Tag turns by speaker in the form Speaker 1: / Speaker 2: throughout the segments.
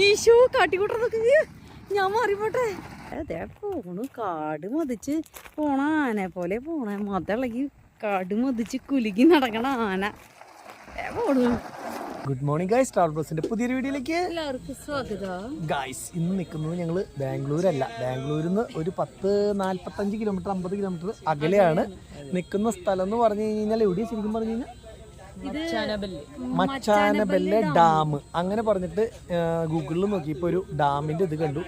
Speaker 1: ഈശോ കാട്ടിക്കൂട്ടതൊക്കെ ഞാൻ മാറിപ്പോട്ടെ. അതെ പോണു കാട് മതിച്ച് പോണ ആനെ പോലെ പോണ. മതളകി കാട് മതിച്ച് കുലുക്കി നടക്കണ ആന. പോണു.
Speaker 2: ഗുഡ് മോർണിംഗ് ഗൈസ് സ്റ്റാർ പ്ലസിന്റെ പുതിയൊരു വീഡിയോയിലേക്ക്
Speaker 1: എല്ലാവർക്കും സ്വാഗതം.
Speaker 2: ഗൈസ് ഇന്ന് നിൽക്കുന്നത് ഞങ്ങൾ ബാംഗ്ലൂരല്ല. ബാംഗ്ലൂരിൽ നിന്ന് ഒരു പത്ത് നാല്പത്തഞ്ച് കിലോമീറ്റർ അമ്പത് കിലോമീറ്റർ അകലെയാണ് നിൽക്കുന്ന സ്ഥലം എന്ന് പറഞ്ഞു കഴിഞ്ഞാൽ എവിടെയാണ് ശരിക്കും പറഞ്ഞു കഴിഞ്ഞാൽ? മച്ചാനബെല്ലെ. ഡാം. അങ്ങനെ പറഞ്ഞിട്ട് ഗൂഗിളിൽ നോക്കിയപ്പോൾ ഒരു ഡാമിന്റെ ഇത് കണ്ടു.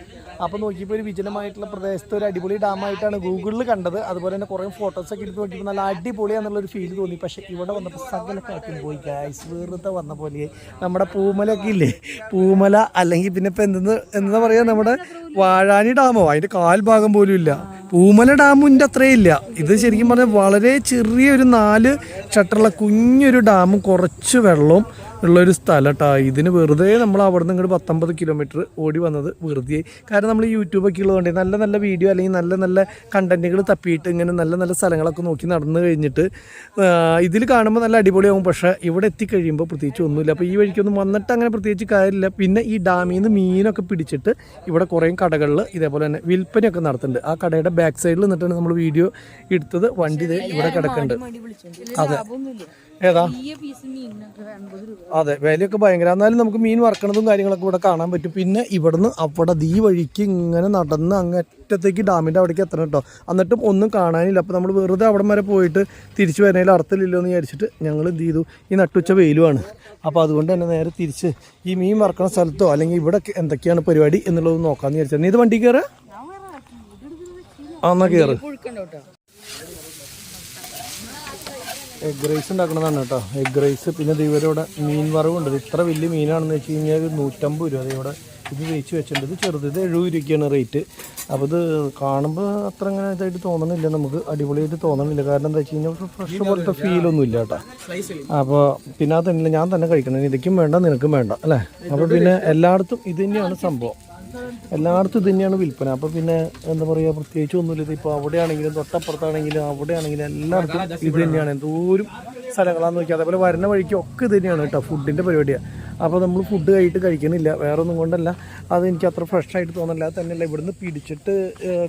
Speaker 2: അപ്പോൾ നോക്കിയപ്പോൾ ഒരു വിജനമായിട്ടുള്ള പ്രദേശത്ത് ഒരു അടിപൊളി ഡാമായിട്ടാണ് ഗൂഗിളിൽ കണ്ടത്. അതുപോലെ തന്നെ കുറേ ഫോട്ടോസൊക്കെ എടുത്ത് നോക്കിയപ്പോൾ നല്ല അടിപൊളിയാണെന്നുള്ളൊരു ഫീൽ തോന്നി. പക്ഷേ ഇവിടെ വന്നപ്പോൾ സകല കാറ്റും പോയി ഗായ്സ് വെറുതെ വന്ന പോലെ നമ്മുടെ പൂമലൊക്കെ ഇല്ലേ? പൂമല അല്ലെങ്കിൽ പിന്നെ ഇപ്പം എന്തെന്ന് എന്താ പറയുക നമ്മുടെ വാഴാനി ഡാമോ? അതിന്റെ കാൽഭാഗം പോലും ഇല്ല. പൂമല ഡാമിന്റെ അത്രയും ഇല്ല. ഇത് ശരിക്കും പറഞ്ഞാൽ വളരെ ചെറിയൊരു നാല് ഷട്ടറുള്ള കുഞ്ഞൊരു ഡാമും കുറച്ച് വെള്ളവും ഉള്ളൊരു സ്ഥലം കേട്ടോ ഇതിന് വെറുതെ നമ്മൾ അവിടെ നിന്ന് ഇങ്ങോട്ട് പത്തൊമ്പത് കിലോമീറ്റർ ഓടി വന്നത് വെറുതെ കാരണം നമ്മൾ യൂട്യൂബൊക്കെ ഉള്ളതുകൊണ്ട് നല്ല നല്ല വീഡിയോ അല്ലെങ്കിൽ നല്ല നല്ല കണ്ടന്റുകൾ തപ്പിയിട്ട് ഇങ്ങനെ നല്ല നല്ല സ്ഥലങ്ങളൊക്കെ നോക്കി നടന്നു കഴിഞ്ഞിട്ട് ഇതിൽ കാണുമ്പോൾ നല്ല അടിപൊളിയാകും പക്ഷേ ഇവിടെ എത്തിക്കഴിയുമ്പോൾ പ്രത്യേകിച്ച് ഒന്നുമില്ല. അപ്പോൾ ഈ വഴിക്കൊന്നും വന്നിട്ട് അങ്ങനെ പ്രത്യേകിച്ച് കാര്യമില്ല. പിന്നെ ഈ ഡാമിൽ നിന്ന് മീനൊക്കെ പിടിച്ചിട്ട് ഇവിടെ കുറേ കടകളിൽ ഇതേപോലെ തന്നെ വിൽപ്പനയൊക്കെ നടത്തുന്നുണ്ട്. ആ കടയുടെ ബാക്ക് സൈഡിൽ നിന്നിട്ടാണ് നമ്മൾ വീഡിയോ എടുത്തത്. വണ്ടി ഇവിടെ കിടക്കുന്നുണ്ട്. അതെ. ഏതാ? അതെ വിലയൊക്കെ ഭയങ്കര. എന്നാലും നമുക്ക് മീൻ വറക്കണതും കാര്യങ്ങളൊക്കെ ഇവിടെ കാണാൻ പറ്റും. പിന്നെ ഇവിടുന്ന് അവിടെ ഈ വഴിക്ക് ഇങ്ങനെ നടന്ന് അങ്ങറ്റത്തേക്ക് ഡാമിന്റെ അവിടേക്ക് എത്തണം കേട്ടോ എന്നിട്ടും ഒന്നും കാണാനില്ല. അപ്പോൾ നമ്മൾ വെറുതെ അവിടെ വരെ പോയിട്ട് തിരിച്ചു വരുന്നതിൽ അർത്ഥമില്ലല്ലോ എന്ന് വിചാരിച്ചിട്ട് ഞങ്ങൾ എന്ത് ചെയ്തു? ഈ നട്ടുച്ച വെയിലുമാണ് അപ്പോൾ അതുകൊണ്ട് തന്നെ നേരെ തിരിച്ച് ഈ മീൻ വറക്കണ സ്ഥലത്തോ അല്ലെങ്കിൽ ഇവിടെ എന്തൊക്കെയാണ് പരിപാടി എന്നുള്ളത് നോക്കാമെന്ന് വിചാരിച്ചത്. നീ ഇത് വണ്ടി കയറുക ആ എന്നാൽ കയറ് എഗ് റൈസ് ഉണ്ടാക്കുന്നതാണ് കേട്ടോ. എഗ് റൈസ് പിന്നെ ഇവരിവിടെ മീൻ വറവുണ്ട്. ഇത് ഇത്ര വലിയ മീനാണെന്ന് വെച്ച് കഴിഞ്ഞാൽ ഒരു നൂറ്റമ്പത് രൂപ ഇവിടെ ഇത് വേച്ച് വെച്ചിട്ടുണ്ട്. ഇത് ചെറുത് ഇത് എഴുപത് രൂപയ്ക്കാണ് റേറ്റ് അപ്പോൾ ഇത് കാണുമ്പോൾ അത്ര അങ്ങനെ ഇതായിട്ട് തോന്നണില്ല നമുക്ക്. അടിപൊളിയായിട്ട് തോന്നണില്ല. കാരണം എന്താ വെച്ച് കഴിഞ്ഞാൽ ഫ്രഷ് പോലത്തെ ഫീലൊന്നും ഇല്ല കേട്ടോ. അപ്പോൾ പിന്നെ അതല്ല ഞാൻ തന്നെ കഴിക്കണം. ഇതിക്കും വേണ്ട നിനക്കും വേണ്ട അല്ലേ? അപ്പോൾ പിന്നെ എല്ലായിടത്തും ഇത് തന്നെയാണ് സംഭവം. എല്ലായിടത്തും ഇത് തന്നെയാണ് വിൽപ്പന. അപ്പോൾ പിന്നെ എന്താ പറയുക പ്രത്യേകിച്ച് ഒന്നുമില്ല. ഇപ്പൊ അവിടെയാണെങ്കിലും തൊട്ടപ്പുറത്താണെങ്കിലും അവിടെയാണെങ്കിലും എല്ലായിടത്തും ഇത് തന്നെയാണ്. എന്തോരും സ്ഥലങ്ങളാന്ന് നോക്കി അതേപോലെ വരുന്ന വഴിക്ക് ഒക്കെ ഇത് തന്നെയാണ് കേട്ടോ ഫുഡിന്റെ പരിപാടിയാണ് അപ്പോൾ നമ്മൾ ഫുഡ് കഴിയിട്ട് കഴിക്കണില്ല. വേറെ ഒന്നും കൊണ്ടല്ല. അത് എനിക്ക് അത്ര ഫ്രഷ് ആയിട്ട് തോന്നില്ല അത് തന്നെയല്ല. ഇവിടുന്ന് പിടിച്ചിട്ട്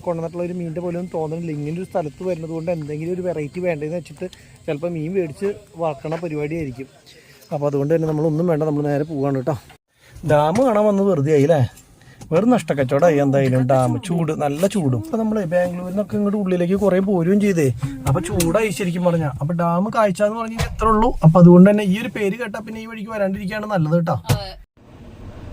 Speaker 2: കൊണ്ടുവന്നിട്ടുള്ള ഒരു മീനിന്റെ പോലെ ഒന്നും തോന്നുന്നില്ല ഇങ്ങനെ ഒരു സ്ഥലത്ത് വരുന്നത് കൊണ്ട് എന്തെങ്കിലും ഒരു വെറൈറ്റി വേണ്ടതെന്ന് വെച്ചിട്ട് ചിലപ്പോൾ മീൻ മേടിച്ച് വാക്കണ പരിപാടിയായിരിക്കും. അപ്പോൾ അതുകൊണ്ട് തന്നെ നമ്മളൊന്നും വേണ്ട. നമ്മൾ നേരെ പോവാണ് കേട്ടോ. ഡാം കാണാൻ വന്ന് വെറുതെ ആയില്ലേ? വെറും നഷ്ടക്കച്ചവടമായി എന്തായാലും. ഡാം ചൂട് നല്ല ചൂടും. ഇപ്പൊ നമ്മൾ ബാംഗ്ലൂരിൽ നിന്നൊക്കെ ഇങ്ങോട്ട് ഉള്ളിലേക്ക് കുറെ പോരുകയും ചെയ്തേ. അപ്പൊ ചൂടായി ശരിക്കും പറഞ്ഞ. അപ്പൊ ഡാം കാഴ്ച എന്ന് പറഞ്ഞാൽ എത്ര ഉള്ളൂ. അപ്പൊ അതുകൊണ്ട് തന്നെ ഈ ഒരു പേര് കേട്ട പിന്നെ ഈ വഴിക്ക് വരാണ്ടിരിക്കുകയാണ് നല്ലത് കേട്ടോ.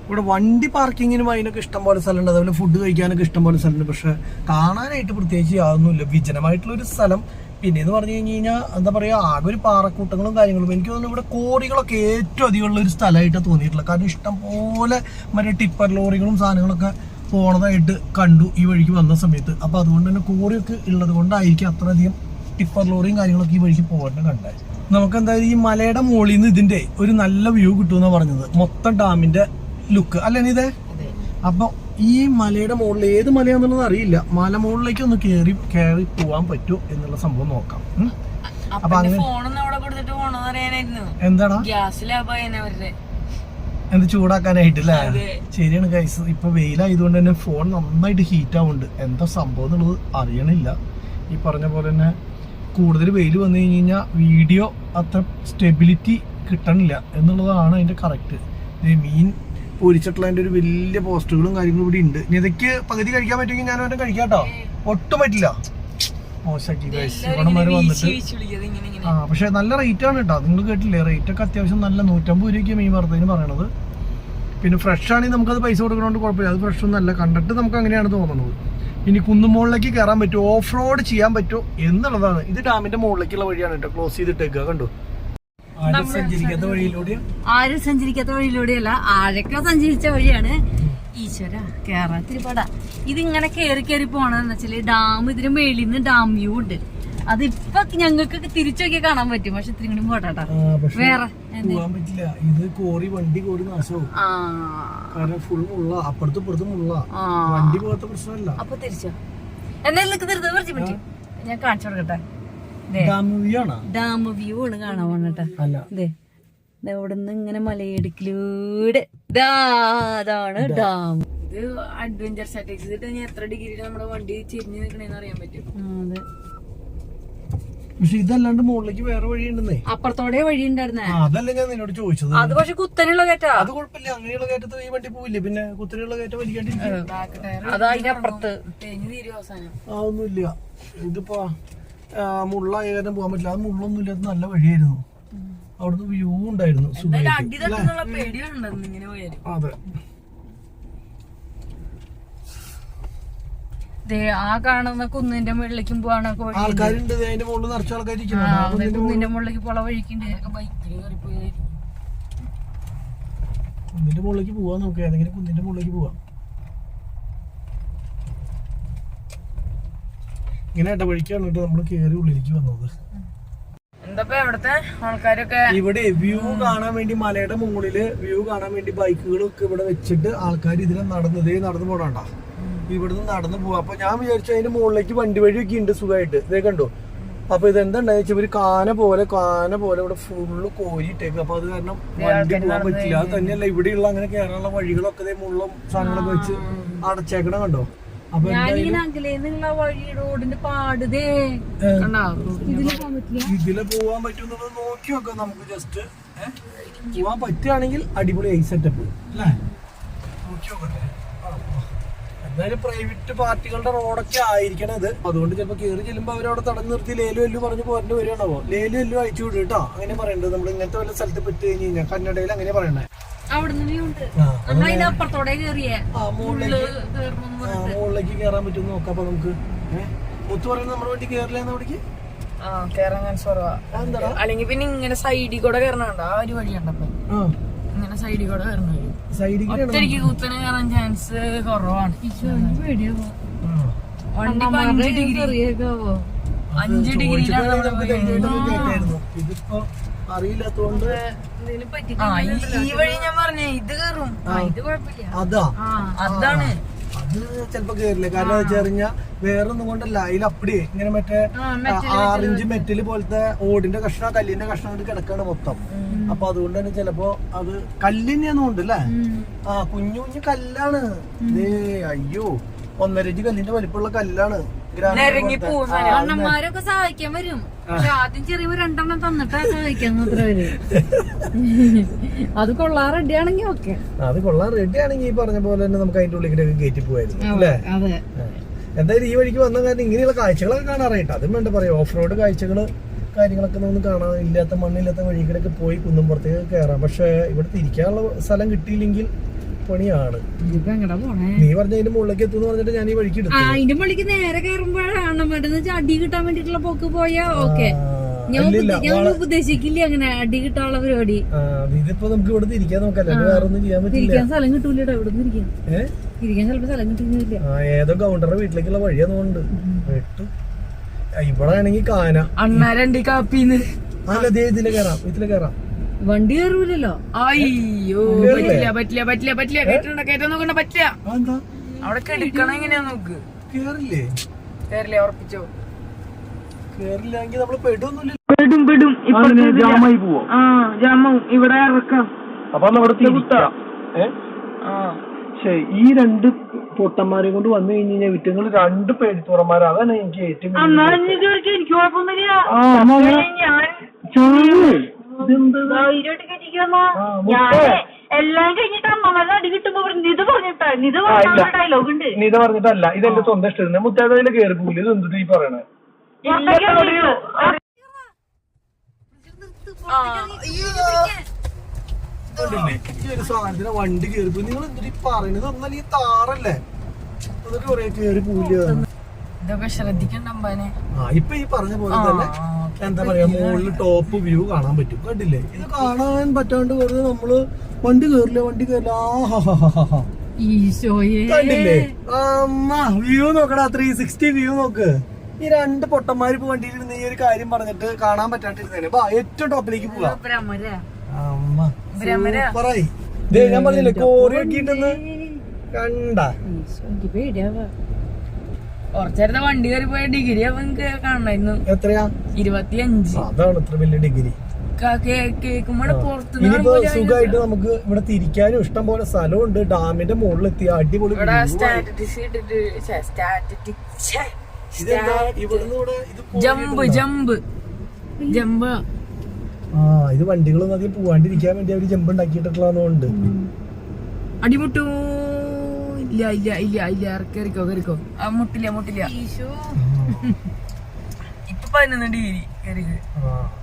Speaker 2: ഇവിടെ വണ്ടി പാർക്കിങ്ങിനും അതിനൊക്കെ ഇഷ്ടംപോലെ സ്ഥലമുണ്ട്. അതുപോലെ ഫുഡ് കഴിക്കാനൊക്കെ ഇഷ്ടംപോലെ സ്ഥലമുണ്ട്. പക്ഷെ കാണാനായിട്ട് പ്രത്യേകിച്ച് യാതൊന്നുമില്ല. വിജനമായിട്ടുള്ള ഒരു സ്ഥലം പിന്നെ എന്ന് പറഞ്ഞു കഴിഞ്ഞ് കഴിഞ്ഞാൽ എന്താ പറയുക ആകെ ഒരു പാറക്കൂട്ടങ്ങളും കാര്യങ്ങളും. എനിക്ക് തോന്നുന്നു ഇവിടെ കോറികളൊക്കെ ഏറ്റവും അധികം ഉള്ള ഒരു സ്ഥലമായിട്ട് തോന്നിയിട്ടുള്ളത്. കാരണം ഇഷ്ടം പോലെ മറ്റേ ടിപ്പർ ലോറികളും സാധനങ്ങളൊക്കെ പോണതായിട്ട് കണ്ടു ഈ വഴിക്ക് വന്ന സമയത്ത്. അപ്പോൾ അതുകൊണ്ട് തന്നെ കോറിയൊക്കെ ഉള്ളത് കൊണ്ടായിരിക്കും അത്രയധികം ടിപ്പർ ലോറിയും കാര്യങ്ങളൊക്കെ ഈ വഴിക്ക് പോകേണ്ടത് കണ്ടത്. നമുക്ക് എന്തായാലും ഈ മലയുടെ മുകളിൽ നിന്ന് ഇതിന്റെ ഒരു നല്ല വ്യൂ കിട്ടുമെന്നാണ് പറഞ്ഞത്. മൊത്തം ഡാമിന്റെ ലുക്ക്. അല്ലേ ഇതേ അപ്പൊ ഈ മലയുടെ മുകളിൽ ഏത് മലയാന്നുള്ളത് അറിയില്ല. മല മുകളിലേക്ക് ഒന്ന് കയറി കയറി പോവാൻ പറ്റുമോ എന്നുള്ള സംഭവം നോക്കാം. അപ്പൊ അങ്ങനെ എന്താടാ?
Speaker 1: ഗ്യാസ്
Speaker 2: എന്ത് ചൂടാക്കാനായിട്ടില്ലേ? ശരിയാണ് ഗൈസ് ഇപ്പൊ വെയിലായതുകൊണ്ട് തന്നെ ഫോൺ നന്നായിട്ട് ഹീറ്റ് ആവുന്നുണ്ട്. എന്താ സംഭവം എന്നുള്ളത് അറിയണില്ല. ഈ പറഞ്ഞ പോലെ തന്നെ കൂടുതൽ വെയിൽ വന്നു കഴിഞ്ഞ് കഴിഞ്ഞാൽ വീഡിയോ അത്ര സ്റ്റെബിലിറ്റി കിട്ടണില്ല എന്നുള്ളതാണ് അതിന്റെ കറക്റ്റ് മീൻ പൊരിച്ചിട്ടുള്ളതിന്റെ ഒരു വലിയ പോസ്റ്ററുകളും കാര്യങ്ങളും ഇവിടെ ഉണ്ട്. നിതയ്ക്ക് പകുതി കഴിക്കാൻ പറ്റുമെങ്കിൽ ഞാൻ അവരെ കഴിക്കാം കേട്ടോ. ഒട്ടും പറ്റില്ല. മോശമാക്കി വന്നിട്ട്. ആ പക്ഷെ നല്ല റേറ്റ് ആണ് കേട്ടോ. നിങ്ങൾ കേട്ടില്ലേ? റേറ്റ് ഒക്കെ അത്യാവശ്യം നല്ല നൂറ്റമ്പത് രൂപയ്ക്ക് മീൻ വറുത്തതിന് പറയണത്. പിന്നെ ഫ്രഷ് ആണെങ്കിൽ നമുക്കത് പൈസ കൊടുക്കണോണ്ട് കുഴപ്പമില്ല. അത് ഫ്രഷ് ഒന്നല്ല കണ്ടിട്ട് നമുക്ക് അങ്ങനെയാണ് തോന്നുന്നത് ഇനി കുന്നുമുകളിലേക്ക് കയറാൻ പറ്റുമോ? ഓഫ് റോഡ് ചെയ്യാൻ പറ്റുമോ? എന്നുള്ളതാണ്. ഇത് ഡാമിന്റെ മുകളിലേക്കുള്ള വഴിയാണ് കേട്ടോ. ക്ലോസ് ചെയ്തിട്ടേക്കുക കണ്ടു? ആരും സഞ്ചരിക്കാത്ത വഴിയിലൂടെ
Speaker 1: ആരും സഞ്ചരിക്കാത്ത വഴിയിലൂടെയല്ല ആരൊക്കെ സഞ്ചരിച്ച വഴിയാണ്. ഈശ്വര കേരളത്തിൽ പടാ ഇതിങ്ങനെ കേറി കയറി പോണെന്ന് വെച്ചാൽ ഡാം ഇതിന് മേളിൽ നിന്ന് ഡാം വ്യൂ ഉണ്ട്. അതിപ്പൊ ഞങ്ങൾക്ക് തിരിച്ചൊക്കെ കാണാൻ പറ്റും പക്ഷെ ഇത്തിരി കൂടി പോട്ടാ വേറെ?
Speaker 2: പോകാൻ പറ്റില്ല. ഇത് കോറി വണ്ടി കോറി നാശവും. കാരണം ഫുൾ മുള്ള. അപ്പുറത്തും ഇപ്പുറത്തും മുള്ള. വണ്ടി പോകാത്ത പ്രശ്നമല്ല.
Speaker 1: അപ്പൊ തിരിച്ചോ. എന്നാലും നിൽക്കുന്ന തീർത്ത് കുറച്ച് പറ്റും ഞാൻ കാണിച്ചു കൊടുക്കട്ടെ.
Speaker 2: ഡാം വ്യൂ ആണ്?
Speaker 1: കാണാൻ പോണട്ടെ
Speaker 2: അതെ
Speaker 1: ദേ. ഇവിടെ ഇങ്ങനെ മലയിടുക്കിലൂടെ. ദാ, അതാണ് ഡാം.
Speaker 3: ഇത് അഡ്വഞ്ചർ സ്റ്റാറ്റിക്സ് ഇനി എത്ര ഡിഗ്രി നമ്മുടെ വണ്ടി ചെരിഞ്ഞ് നിൽക്കണേന്ന് അറിയാൻ പറ്റും.
Speaker 1: അതെ.
Speaker 2: പക്ഷെ ഇതല്ലാണ്ട് മുകളിലേക്ക് വേറെ വഴി ഉണ്ടെന്നേ
Speaker 1: അപ്പുറത്തോടെ വഴി ഉണ്ടായിരുന്നേ
Speaker 2: അതല്ല ഞാൻ നിന്നോട് ചോദിച്ചത്.
Speaker 1: അത് പക്ഷെ കുത്തനുള്ള കയറ്റാ.
Speaker 2: അത് കുഴപ്പമില്ല. അങ്ങനെയുള്ള കയറ്റത്ത് ഈ വണ്ടി പോവില്ലേ? പിന്നെ കുത്തിനെയുള്ള കയറ്റം വലിക്കാണ്ടിരിക്കും.
Speaker 1: അത് അതിന്റെ അപ്പുറത്ത്
Speaker 3: തേഞ്ഞ് അവസാനം.
Speaker 2: ആ ഒന്നുമില്ല. ഇതിപ്പോ ആ, ഏകദേശം പോകാൻ പറ്റില്ല. അത് മുള്ളൊന്നും ഇല്ലാത്ത നല്ല വഴിയായിരുന്നു. അവിടുന്ന് വ്യൂ ഉണ്ടായിരുന്നു അതെ.
Speaker 1: ദേ ആ കാണുന്ന കുന്നിന്റെ മുകളിലേക്കും പോവാണ്
Speaker 2: ആൾക്കാരുണ്ട്. ദേ അതിന്റെ മുകളിൽ നിറച്ച ആൾക്കാർ
Speaker 1: കുന്നിന്റെ മുകളിലേക്ക് പോള വഴിക്കുണ്ട്.
Speaker 3: ബൈക്കിൽ കയറിപ്പോയി
Speaker 2: കുന്നിന്റെ മുകളിലേക്ക് പോവാൻ നമുക്ക് ഏതെങ്കിലും കുന്നിന്റെ മുകളിലേക്ക് പോവാം. ഇങ്ങനെ ഇടവഴിക്കാണ് കേട്ടോ നമ്മൾ കയറി ഉള്ളിലേക്ക് വന്നത്.
Speaker 3: എന്താ ഇവിടത്തെ ആൾക്കാരൊക്കെ?
Speaker 2: ഇവിടെ വ്യൂ കാണാൻ വേണ്ടി മലയുടെ മുകളിൽ വ്യൂ കാണാൻ വേണ്ടി ബൈക്കുകളൊക്കെ ഇവിടെ വെച്ചിട്ട് ആൾക്കാർ ഇതിനെ നടന്നതേ നടന്നു പോകണ്ട ഇവിടുന്ന് നടന്നു പോവാ. അപ്പൊ ഞാൻ വിചാരിച്ചു അതിന്റെ മുകളിലേക്ക് വണ്ടി വഴിയൊക്കെ ഉണ്ട് സുഖമായിട്ട് ഇതേ കണ്ടോ? അപ്പൊ ഇതെന്താ വെച്ചാൽ ഇവർ കാന പോലെ കാന പോലെ ഇവിടെ ഫുള്ള് കോരിയിട്ടേക്ക് അപ്പൊ അത് കാരണം വണ്ടി പോകാൻ പറ്റില്ല. അത് തന്നെയല്ല ഇവിടെയുള്ള അങ്ങനെ കയറാനുള്ള വഴികളൊക്കെ മുള്ളും സാധനങ്ങളൊക്കെ വെച്ച് അടച്ചേക്കണം കണ്ടോ? ഇതിൽ പോവാൻ പറ്റുന്നത് നോക്കി നോക്കാം നമുക്ക് ജസ്റ്റ് പോവാൻ പറ്റുകയാണെങ്കിൽ അടിപൊളി ഐ സെറ്റപ്പ് അല്ലേ? നോക്കി നോക്കട്ടെ. എന്തായാലും പ്രൈവറ്റ് പാർട്ടികളുടെ റോഡൊക്കെ ആയിരിക്കണം ഇത്. അതുകൊണ്ട് ചിലപ്പോ കയറി ചെല്ലുമ്പോ അവരവിടെ തടഞ്ഞു നിർത്തി ലേലു എല്ലു പറഞ്ഞു പോരേണ്ടി വരികയാണോ? ലേലു എല്ലു അയച്ചു വിടും കേട്ടോ. അങ്ങനെ പറയണ്ടത് നമ്മൾ ഇങ്ങനത്തെ വല്ല സ്ഥലത്ത് പെട്ട് കഴിഞ്ഞ് കഴിഞ്ഞാൽ കന്നഡയിൽ അങ്ങനെ പറയണേ.
Speaker 1: അവിടുന്ന് ഉണ്ട്.
Speaker 2: ആ,
Speaker 1: നമ്മൾ കേറിയേ?
Speaker 2: ആ മുകളിലേക്ക്. കേറാൻ പറ്റും നോക്കാം അപ്പൊ നമുക്ക്. മുത്തു പറയുന്നത് നമ്മുടെ വണ്ടി കയറില്ലെന്ന് അവിടേക്ക്?
Speaker 3: ആ കേറാൻ ചാൻസ് കുറവാ
Speaker 2: എന്താ
Speaker 3: അല്ലെങ്കിൽ പിന്നെ ഇങ്ങനെ സൈഡിൽ കൂടെ കയറണുണ്ട് ആ ഒരു വഴി
Speaker 2: ഉണ്ടപ്പോ
Speaker 3: ഇങ്ങനെ സൈഡിൽ കൂടെ കയറണ ഒറ്റയ്ക്ക് കുത്തനെ കയറാൻ ചാൻസ് കുറവാണ്. വണ്ടി അഞ്ച് ഡിഗ്രി. അഞ്ച് ഡിഗ്രിയിലാണ്
Speaker 2: അറിയില്ലാത്തോണ്ട്
Speaker 3: ആ ഈ- വഴി ഞാൻ പറഞ്ഞേ ഇത് കയറും
Speaker 1: ആ, ഇത് കുഴപ്പമില്ല.
Speaker 2: അതാ.
Speaker 3: അതാണ്.
Speaker 2: അത് ചെലപ്പോ കേറില്ല. കാരണം വെച്ച് കഴിഞ്ഞാൽ വേറൊന്നും കൊണ്ടല്ല. അതിൽ അപ്പടി ഇങ്ങനെ മറ്റേ ആറിഞ്ച് മെറ്റൽ പോലത്തെ ഓടിന്റെ കഷ്ണ കല്ലിന്റെ കഷ്ണം കൊണ്ട് കിടക്കാണ് മൊത്തം. അപ്പൊ അതുകൊണ്ട് തന്നെ ചിലപ്പോ അത് കല്ലിനെയൊന്നും ഉണ്ട് അല്ലേ ആ കുഞ്ഞു കുഞ്ഞു കല്ലാണ്. ദേ അയ്യോ. ഒന്നര ഇഞ്ച് കല്ലിന്റെ വലിപ്പമുള്ള കല്ലാണ്
Speaker 1: അണ്ണന്മാരൊക്കെ സഹായിക്കാൻ വരും. പക്ഷെ ആദ്യം ചെറിയ രണ്ടെണ്ണം തന്നിട്ടാ സഹായിക്കാൻ അത്ര അത് കൊള്ളാൻ റെഡി ആണെങ്കിൽ ഓക്കെ.
Speaker 2: അത് കൊള്ളാൻ റെഡി ആണെങ്കിൽ ഈ പറഞ്ഞ പോലെ തന്നെ നമുക്ക് അതിന്റെ ഉള്ളിലേക്ക് കയറ്റി പോയായിരുന്നു അല്ലേ?
Speaker 1: അതെ.
Speaker 2: എന്തായാലും ഈ വഴിക്ക് വന്ന കാരണം ഇങ്ങനെയുള്ള കാഴ്ചകളൊക്കെ കാണാറായിട്ട് അതും വേണ്ട പറയാം. ഓഫ് റോഡ് കാഴ്ചകൾ കാര്യങ്ങളൊക്കെ നമുക്ക് കാണാൻ ഇല്ലാത്ത മണ്ണില്ലാത്ത വഴികളൊക്കെ പോയി കുന്നുംപുറത്തേക്ക് കയറാം. പക്ഷെ ഇവിടെ തിരിക്കാനുള്ള സ്ഥലം കിട്ടിയില്ലെങ്കിൽ പണിയാണ്. നീ പറഞ്ഞ അതിന്റെ മുകളിലേക്ക് എത്തുന്നു പറഞ്ഞിട്ട് ഞാൻ ഈ വഴിക്ക്
Speaker 1: അതിന്റെ മുകളിലേക്ക് നേരെ കയറുമ്പോഴാണ് മറ്റേ അടി കിട്ടാൻ വേണ്ടിട്ടുള്ള പോക്ക് പോയാ ഓക്കെ. ഞാൻ ഉപദേ- അങ്ങനെ അടി കിട്ടാനുള്ള പരിപാടി.
Speaker 2: ഇതിപ്പോ നമുക്ക് ഇവിടെ തിരിക്കാൻ നോക്കാം. വേറെ ഒന്നും ചെയ്യാൻ പറ്റില്ല.
Speaker 1: ഇരിക്കാൻ സ്ഥലം കിട്ടൂലട്ടോ ഇവിടെ ഇരിക്കാൻ. ഇരിക്കാൻ ചിലപ്പോ സ്ഥലം കിട്ടുന്നില്ല
Speaker 2: ഏതോ കൗണ്ടറുടെ വീട്ടിലേക്കുള്ള വഴിയാന്നുണ്ട് വെട്ടു. ഇവിടെ ആണെങ്കിൽ കാന.
Speaker 3: അണ്ണാരണ്ടി രണ്ട് കാപ്പിന്ന്.
Speaker 2: അല്ല ദേ ഇതിലെ കയറാം ഇതിലെ കയറാം
Speaker 1: വണ്ടി കയറൂലല്ലോ
Speaker 3: അയ്യോ പറ്റില്ല പറ്റില്ല പറ്റില്ല പറ്റില്ല. കയറ്റണ്ട കയറ്റാൻ നോക്കണ്ട പറ്റില്ല. അവിടെ കിടക്കണം എങ്ങനെയാ നോക്ക്?
Speaker 2: കേറില്ലേ?
Speaker 3: കേറില്ലേ ഉറപ്പിച്ചോ?
Speaker 2: കേറില്ലെങ്കിൽ നമ്മൾ പെടുന്നില്ല
Speaker 3: പെടും പെടും.
Speaker 2: ജാമായി പോവോ?
Speaker 3: ആ ജാമാവും ഇവിടെ ഇറക്കാം.
Speaker 2: അപ്പൊ നമ്മുടെ തിരിക്കാം. ഏ?
Speaker 3: ആ.
Speaker 2: ശരി ഈ രണ്ട് പൊട്ടന്മാരെ കൊണ്ട് വന്നു കഴിഞ്ഞ് കഴിഞ്ഞാൽ വിറ്റങ്ങൾ രണ്ട് പേടിത്തുറന്മാരാ. അതാണ് എനിക്ക് ഏറ്റവും
Speaker 3: എല്ലാം കഴിഞ്ഞിട്ട് അമ്മമാരുടെ അടി കിട്ടുമ്പോ നിത് പറഞ്ഞിട്ടാ നിത്
Speaker 2: ആ, ഇല്ല.
Speaker 3: ഡയലോഗ് ഉണ്ട്.
Speaker 2: നീ ഇത് പറഞ്ഞിട്ടല്ല ഇതെന്റെ സ്വന്തം ഇഷ്ടം മുത്താതയിൽ കേറി പോകില്ല ഇത് എന്ത് ഈ പറയണേ? കണ്ടില്ലേ? ഈ ഒരു സാധനത്തിന് വണ്ടി കേറി പോയി. നിങ്ങൾ എന്തിനാ ഈ പറയണത്? ഒന്നല്ല ഈ താറല്ലേ? എന്നിട്ട് കൊറേ കേറി പോവില്ല.
Speaker 3: ഇതൊക്കെ ശ്രദ്ധിക്കണ്ട അമ്പാനെ
Speaker 2: ആ ഇപ്പൊ ഈ പറഞ്ഞ പോലെ തന്നെ എന്താ പറയാ മുകളിൽ ടോപ്പ് വ്യൂ കാണാൻ പറ്റും. കണ്ടില്ലേ? ഇത് കാണാൻ പറ്റാണ്ട് വെറുതെ നമ്മൾ വണ്ടി കേറില്ല വണ്ടി കേറില്ല.
Speaker 1: ഈശോയെ.
Speaker 2: കണ്ടില്ലേ? അമ്മ വ്യൂ നോക്കടാ ത്രീ സിക്സ്റ്റി വ്യൂ നോക്ക്. ഈ രണ്ട് പൊട്ടന്മാര് ഇപ്പൊ വണ്ടിയിൽ ഇരുന്ന് ഈ ഒരു കാര്യം പറഞ്ഞിട്ട് കാണാൻ പറ്റാണ്ടിരുന്നേ വാ ഏറ്റവും ടോപ്പിലേക്ക് പോവാ. അമ്മ സൂപ്പറായി. ഞാൻ പറഞ്ഞില്ലേ കോറി കണ്ടാ.
Speaker 1: കണ്ട
Speaker 3: കുറച്ചേരത്തെ വണ്ടി കയറി പോയ ഡിഗ്രി അവൻ കാണണമായിരുന്നു.
Speaker 2: എത്രയാ?
Speaker 3: ഇരുപത്തിയഞ്ച്.
Speaker 2: അതാണ് ഇത്ര വലിയ ഡിഗ്രി സുഖമായിട്ട് നമുക്ക് ഇവിടെ തിരിക്കാനും ഇഷ്ടം പോലെ സ്ഥലമുണ്ട്. ഡാമിന്റെ മുകളിൽ എത്തി അടിപൊളി
Speaker 3: ജമ്പ് ജമ്പ്. ജമ്പ്.
Speaker 2: ആ ഇത് വണ്ടികളൊന്നും അധികം പോവാണ്ടിരിക്കാൻ വേണ്ടി അവർ ജമ്പ് ഉണ്ടാക്കിയിട്ടുള്ളതുകൊണ്ട്
Speaker 3: അടിമുട്ടു ഇല്ല ഇല്ല ഇല്ല ഇല്ല. കയറിക്കോ ആ മുട്ടില്ല മുട്ടില്ല. ഇപ്പൊ പതിനൊന്ന് ഡിഗ്രി കയറിക്ക്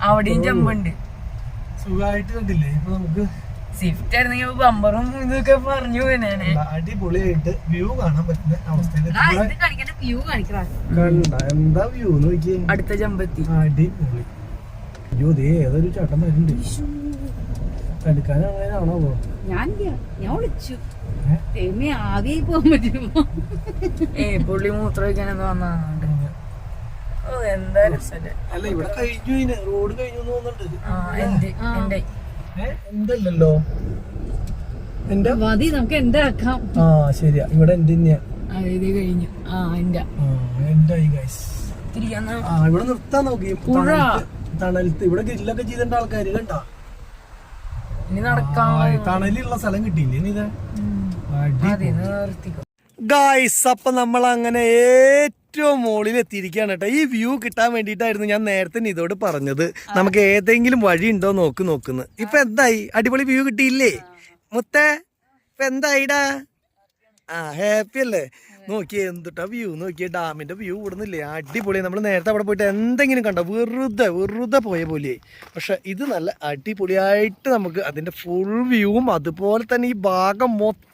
Speaker 3: അവിടെയും ജമ്പുണ്ട്
Speaker 2: സുഖമായിട്ട് കണ്ടില്ലേ? ഇപ്പൊ നമുക്ക്
Speaker 3: സ്വിഫ്റ്റ് ആയിരുന്നെങ്കിൽ ബമ്പറും ഇതൊക്കെ പറഞ്ഞു
Speaker 2: അടിപൊളിയായിട്ട് വ്യൂ കാണാൻ പറ്റുന്ന അവസ്ഥയിൽ
Speaker 3: അടുത്ത ജമ്പെത്തി
Speaker 2: അടിപൊളി. അയ്യോ ദേ ഏതൊരു ചട്ടം വരുന്നുണ്ട് എടുക്കാനാണോ
Speaker 1: ഞാൻ. ഞാൻ വിളിച്ചു.
Speaker 2: ഏ?
Speaker 1: ആകെ പോകാൻ പറ്റുമോ?
Speaker 3: ഏ പുള്ളി മൂത്രം ഒഴിക്കാനെന്ന് വന്നാണ്ട് ഓ എന്താ രസല്ലേ.
Speaker 2: അല്ല ഇവിടെ കഴിഞ്ഞു ഇതിന് റോഡ് കഴിഞ്ഞു എന്ന് തോന്നുന്നുണ്ട്.
Speaker 3: ആ എന്റെ എന്റെ
Speaker 2: ഏ? എന്തല്ലല്ലോ? എന്റെ
Speaker 1: മതി നമുക്ക് എന്റെ ആക്കാം?
Speaker 2: ആ ശരിയാ. ഇവിടെ എന്റെ തന്നെയാ?
Speaker 3: ആ ഇത് കഴിഞ്ഞു. ആ എന്റെ
Speaker 2: ആ എന്റെ ആയി ഗൈസ് ആ ഇവിടെ നിർത്താൻ നോക്കി.
Speaker 3: പുഴ.
Speaker 2: തണലത്ത് ഇവിടെ ഗ്രില്ലൊക്കെ ചെയ്തിട്ടുണ്ട് ആൾക്കാര് കണ്ടാ?
Speaker 3: ഇനി നടക്കാൻ
Speaker 2: തണലുള്ള സ്ഥലം കിട്ടിയില്ലേ ഇനി ഇത്? ഗായ്സ് അപ്പൊ നമ്മൾ അങ്ങനെ ഏറ്റവും മുകളിൽ എത്തിയിരിക്കുകയാണ് കേട്ടോ. ഈ വ്യൂ കിട്ടാൻ വേണ്ടിയിട്ടായിരുന്നു ഞാൻ നേരത്തെ ഇതോട് പറഞ്ഞത്. നമുക്ക് ഏതെങ്കിലും വഴി ഉണ്ടോ നോക്ക് നോക്കുന്നു. ഇപ്പൊ എന്തായി? അടിപൊളി വ്യൂ കിട്ടിയില്ലേ? മുത്തേ ഇപ്പൊ എന്തായിടാ? ആ ഹാപ്പി അല്ലേ? നോക്കിയേ എന്തുട്ടാ വ്യൂ നോക്കിയേ ഡാമിന്റെ വ്യൂ ഇവിടുന്നില്ലേ അടിപൊളി. നമ്മൾ നേരത്തെ അവിടെ പോയിട്ട് എന്തെങ്കിലും കണ്ടോ? വെറുതെ വെറുതെ പോയ പോലെ പക്ഷെ ഇത് നല്ല അടിപൊളിയായിട്ട് നമുക്ക് അതിന്റെ ഫുൾ വ്യൂവും അതുപോലെ തന്നെ ഈ ഭാഗം മൊത്തം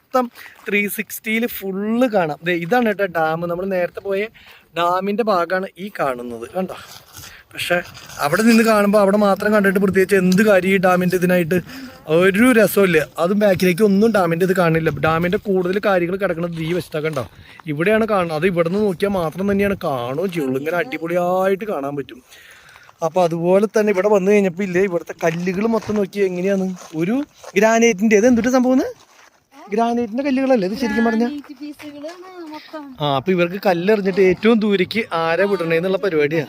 Speaker 2: ത്രീ സിക്സ്റ്റിയിൽ ഫുള്ള് കാണാം. ഇതാണ് കേട്ടോ ഡാം നമ്മൾ നേരത്തെ പോയ ഡാമിന്റെ ഭാഗമാണ് ഈ കാണുന്നത്. കണ്ടോ? പക്ഷേ അവിടെ നിന്ന് കാണുമ്പോൾ അവിടെ മാത്രം കണ്ടിട്ട് പ്രത്യേകിച്ച് എന്ത് കാര്യം ഈ ഡാമിന്റെ ഇതിനായിട്ട്? ഒരു രസമില്ല അതും ബാക്കിലേക്ക് ഒന്നും ഡാമിന്റെ ഇത് കാണില്ല. ഡാമിന്റെ കൂടുതൽ കാര്യങ്ങൾ കിടക്കുന്നത് ഈ വശത്താണ് കണ്ടോ? ഇവിടെയാണ് കാണുന്നത്. അത് ഇവിടെ നിന്ന് നോക്കിയാൽ മാത്രം തന്നെയാണ് കാണുകയും ചെയ്യുള്ളൂ ഇങ്ങനെ അടിപൊളിയായിട്ട് കാണാൻ പറ്റും. അപ്പോൾ അതുപോലെ തന്നെ ഇവിടെ വന്നു കഴിഞ്ഞപ്പോൾ ഇല്ലേ ഇവിടുത്തെ കല്ലുകൾ മൊത്തം നോക്കി എങ്ങനെയാണ്? ഒരു ഗ്രാനൈറ്റിന്റെ ഇത് എന്തൊരു സംഭവം? ഗ്രാനൈറ്റിന്റെ കല്ലുകളല്ലേ ഇത് ശരിക്കും
Speaker 1: പറഞ്ഞ?
Speaker 2: ആ അപ്പൊ ഇവർക്ക് കല്ലെറിഞ്ഞിട്ട് ഏറ്റവും ദൂരേക്ക് ആരെ വിടണേന്നുള്ള
Speaker 1: എന്നുള്ള
Speaker 2: പരിപാടിയാ.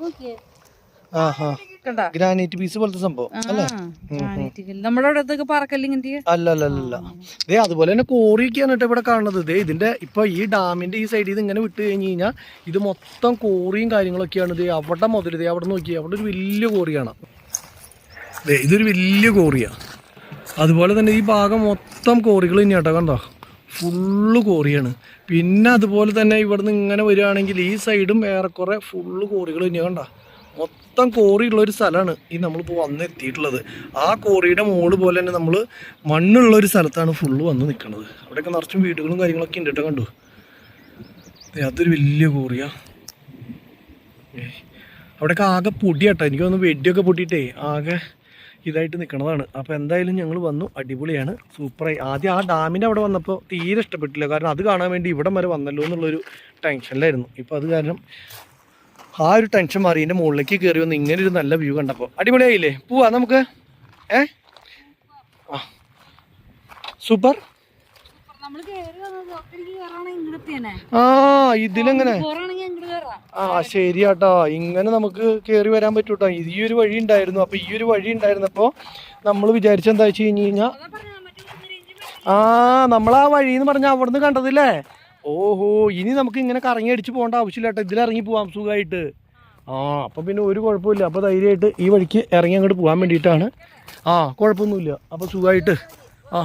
Speaker 1: നോക്കിയേ.
Speaker 2: ഗ്രാനൈറ്റ് പീസ് പോലത്തെ സംഭവം അല്ലേ.
Speaker 1: നമ്മുടെ അവിടെ അടുത്തൊക്കെ പാറക്കല്ല് ഇങ്ങനത്തെ
Speaker 2: അല്ല അല്ല ദേ അതുപോലെ തന്നെ കോറിയൊക്കെയാണ് കേട്ടോ ഇവിടെ കാണുന്നത്. ദേ ഇതിന്റെ ഇപ്പൊ ഈ ഡാമിന്റെ ഈ സൈഡിൽ ഇങ്ങനെ വിട്ട് കഴിഞ്ഞ് കഴിഞ്ഞാൽ ഇത് മൊത്തം കോറിയും കാര്യങ്ങളൊക്കെയാണ്. ദേ അവിടെ മുതൽ ദേ അവിടെ നോക്കി അവിടെ ഒരു വലിയ കോറിയാണ് ദേ ഇതൊരു വലിയ കോറിയാ. അതുപോലെ തന്നെ ഈ ഭാഗം മൊത്തം കോറികൾ തന്നെയാട്ടോ കണ്ടോ? ഫുള്ള് കോറിയാണ് പിന്നെ അതുപോലെ തന്നെ ഇവിടുന്ന് ഇങ്ങനെ വരികയാണെങ്കിൽ ഈ സൈഡും ഏറെക്കുറെ ഫുള്ള് കോറികൾ തന്നെയാണ് കണ്ടോ? മൊത്തം കോറിയുള്ള ഒരു സ്ഥലമാണ് ഈ നമ്മളിപ്പോൾ വന്നെത്തിയിട്ടുള്ളത്. ആ കോറിയുടെ മോൾ പോലെ തന്നെ നമ്മൾ മണ്ണുള്ള ഒരു സ്ഥലത്താണ് ഫുള്ള് വന്ന് നിൽക്കുന്നത് അവിടെയൊക്കെ നിറച്ചും വീടുകളും കാര്യങ്ങളൊക്കെ ഉണ്ട് കേട്ടോ കണ്ടു? അതൊരു വലിയ കോറിയാ അവിടെയൊക്കെ ആകെ പൊടിയാട്ടോ. എനിക്ക് തോന്നുന്നു വെടിയൊക്കെ പൊട്ടിയിട്ടേ ആകെ ഇതായിട്ട് നിൽക്കുന്നതാണ് അപ്പോൾ എന്തായാലും ഞങ്ങൾ വന്നു. അടിപൊളിയാണ്. സൂപ്പറായി. ആദ്യം ആ ഡാമിന്റെ അവിടെ വന്നപ്പോൾ തീരെ ഇഷ്ടപ്പെട്ടില്ല. കാരണം അത് കാണാൻ വേണ്ടി ഇവിടം വരെ വന്നല്ലോ എന്നുള്ളൊരു ടെൻഷനിലായിരുന്നു. ഇപ്പോൾ അത് കാരണം ആ ഒരു ടെൻഷൻ മാറി. എന്റെ മുകളിലേക്ക് കയറി വന്ന് ഇങ്ങനെ ഒരു നല്ല വ്യൂ കണ്ടപ്പോൾ അടിപൊളിയായില്ലേ? പോവാ നമുക്ക്. ഏ? ആ. സൂപ്പർ. ആ ഇതിലെങ്ങനെ? ആ ശരിയാട്ടോ. ഇങ്ങനെ നമുക്ക് കയറി വരാൻ പറ്റൂട്ടോ. ഈ ഒരു വഴി ഉണ്ടായിരുന്നു. അപ്പൊ ഈ ഒരു വഴി ഉണ്ടായിരുന്നപ്പോ നമ്മൾ വിചാരിച്ച എന്താ വെച്ച് കഴിഞ്ഞ് കഴിഞ്ഞാൽ
Speaker 1: കുതിരേന്റെ
Speaker 2: ആ നമ്മൾ ആ വഴി എന്ന് പറഞ്ഞാൽ അവിടുന്ന് കണ്ടതില്ലേ? ഓഹോ ഇനി നമുക്ക് ഇങ്ങനെ കറങ്ങി അടിച്ച് പോകേണ്ട ആവശ്യമില്ല കേട്ടോ ഇതിലിറങ്ങി പോവാം സുഖമായിട്ട് ആ അപ്പം പിന്നെ ഒരു കുഴപ്പമില്ല. അപ്പോൾ ധൈര്യമായിട്ട് ഈ വഴിക്ക് ഇറങ്ങി അങ്ങോട്ട് പോകാൻ വേണ്ടിയിട്ടാണ്. ആ കുഴപ്പമൊന്നുമില്ല. അപ്പോൾ സുഖമായിട്ട് ആ.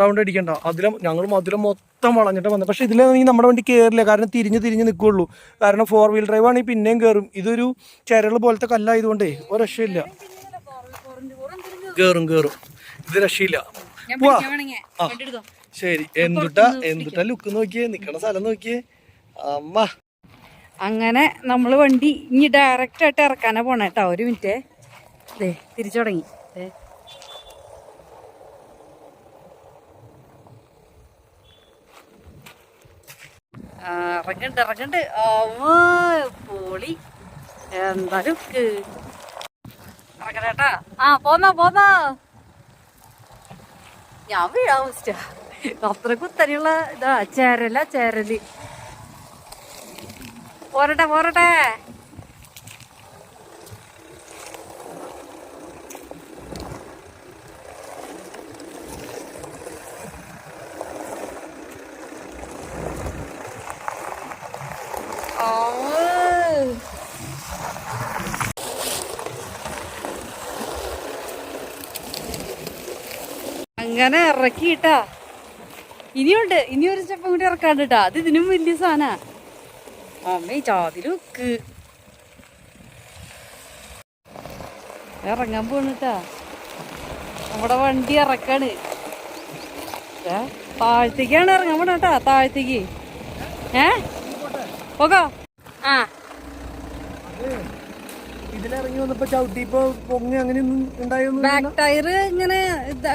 Speaker 2: റൗണ്ട് അടിക്കണ്ട. അതിലും ഞങ്ങൾ മധുരം മൊത്തം വളഞ്ഞിട്ട് വന്നത് പക്ഷേ ഇതിലാണെങ്കിൽ നമ്മുടെ വണ്ടി കയറില്ല കാരണം തിരിഞ്ഞ് തിരിഞ്ഞ് നിൽക്കുകയുള്ളൂ കാരണം ഫോർ വീൽ ഡ്രൈവ് ആണെങ്കിൽ പിന്നെയും കയറും ഇതൊരു ചരൾ പോലത്തെ കല്ലായതുകൊണ്ടേ ഒരു രക്ഷയില്ല. കയറും കയറും ഇത് രക്ഷയില്ല. പോവാ. ആ. ശരി. എന്തുട്ടാ? എന്തുട്ടാ ലുക്ക് നോക്കിയേ? നിക്കണ സ്ഥലം നോക്കിയേ? അമ്മ.
Speaker 1: അങ്ങനെ നമ്മൾ വണ്ടി ഇനി ഡയറക്റ്റ് ആയിട്ട് ഇറക്കാനാ പോണേട്ടാ ഒരു മിനിറ്റേ ദേ തിരിച്ചു തുടങ്ങി ദേ. ആ, ഇറങ്ങണ്ട് ഇറങ്ങണ്ട്. ഓ എന്താ എന്തായാലും ഇറങ്ങണേട്ടാ ആ പോന്നാ പോന്നാ. ഞാൻ ഫസ്റ്റ് അത്ര കുത്തനെയുള്ള ഇതാ ചേരല ചേരൽ. പോരട്ടെ പോരട്ടെ. അങ്ങനെ ഇറക്കിട്ടാ ഇനിയുണ്ട് ഇനി ഒരു സ്റ്റെപ്പ് കൂടി ഇറക്കാണ്ട് കേട്ടാ അത് ഇതിനും വലിയ സാധന. അമ്മേ ചാതിലുക്ക് ഇറങ്ങാൻ പോണിട്ടാ. നമ്മുടെ വണ്ടി ഇറക്കാണ്. താഴത്തേക്കാണ് ഇറങ്ങാൻ പോണ കേട്ടാ താഴത്തേക്ക്. ഏ? പോകോ. ആ.
Speaker 2: ഇതിലിറങ്ങി വന്നപ്പോ ചവിട്ടിപ്പോ പൊങ്ങി അങ്ങനെയൊന്നും ഉണ്ടായൊന്നും
Speaker 1: ബാക്ക് ടയർ ഇങ്ങനെ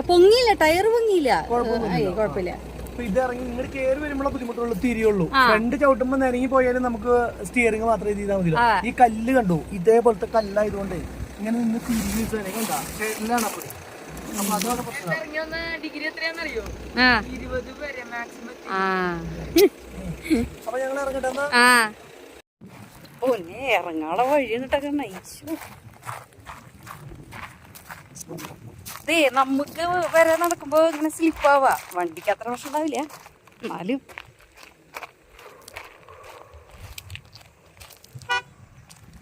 Speaker 1: പൊങ്ങിയില്ല ടയർ പൊങ്ങിയില്ല. കുഴപ്പമില്ല.
Speaker 2: ഇത് ഇറങ്ങി ഇങ്ങോട്ട് കയറി വരുമ്പോഴുള്ള ബുദ്ധിമുട്ടുള്ളൂ തിരിയുള്ളൂ. രണ്ട് ചവിട്ടുമ്പോ നിരങ്ങി പോയാലും നമുക്ക് സ്റ്റിയറിംഗ് മാത്രമേ ചെയ്താൽ മതി ഈ കല്ല് കണ്ടു? ഇതേപോലത്തെ കല്ലായതുകൊണ്ട് ഇങ്ങനെ നിന്ന് തിരിഞ്ഞു കണ്ടാണ് ഷെഡിലാണ് അപ്പൊ അതാണ് പ്രശ്നം.
Speaker 3: ഇറങ്ങി വന്ന ഡിഗ്രി എത്രയാണെന്നറിയോ?
Speaker 1: ആ.
Speaker 3: ഇരുപത് വരെ മാക്സിമം
Speaker 1: ആ.
Speaker 2: അപ്പൊ ഞങ്ങൾ ഇറങ്ങട്ടെ
Speaker 1: ആ. പൊന്നെ ഇറങ്ങാളെ വഴി നയിച്ചു നമുക്ക് വരെ നടക്കുമ്പോ ഇങ്ങനെ സ്ലിപ്പാവാ വണ്ടിക്ക് അത്ര പ്രശ്നം ഉണ്ടാവില്ല എന്നാലും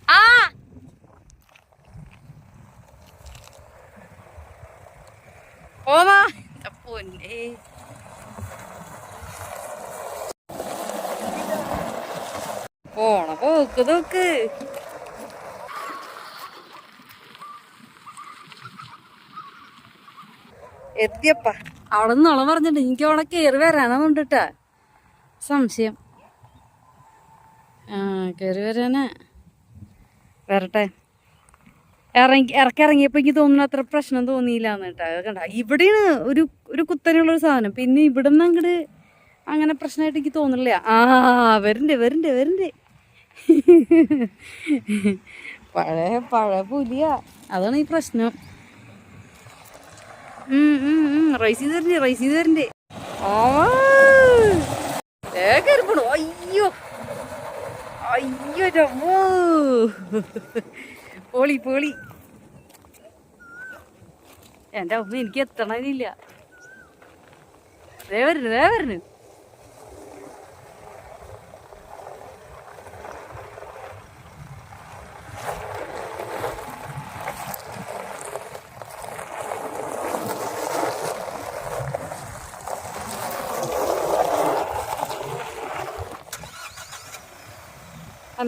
Speaker 1: ആ പോവാ എന്റെ പൊന്നേ നോക്ക് എത്തിയപ്പ. അവിടെ നിന്നുള്ള പറഞ്ഞിട്ട് എനിക്ക് അവിടെ കയറി വരാനുണ്ടിട്ടാ സംശയം. ആ കയറി വരാനാ. വരട്ടെ. ഇറങ്ങി ഇറക്കി ഇറങ്ങിയപ്പോ എനിക്ക് തോന്നുന്നു അത്ര പ്രശ്നം തോന്നിയില്ല അത് കണ്ട. ഇവിടെയാണ് ഒരു ഒരു കുത്തനെയുള്ള ഒരു സാധനം. പിന്നെ ഇവിടെ നിന്ന് അങ്ങോട്ട് അങ്ങനെ പ്രശ്നമായിട്ട് എനിക്ക് തോന്നില്ല ആ വരണ്ടേ വരണ്ടേ വരണ്ട്. പഴയ പഴയ പുലിയ അതാണ് ഈ പ്രശ്നം. റൈസ് ചെയ്ത് തരണ്ടേ റൈസ് ചെയ്ത് തരണ്ടേ കയറിപ്പോണു അയ്യോ. അയ്യോ രമ്മോ പോളി പോളി. എന്റെ അമ്മ എനിക്ക് എത്തണില്ല ദേ വരുന്നു ദേ വരുന്നു.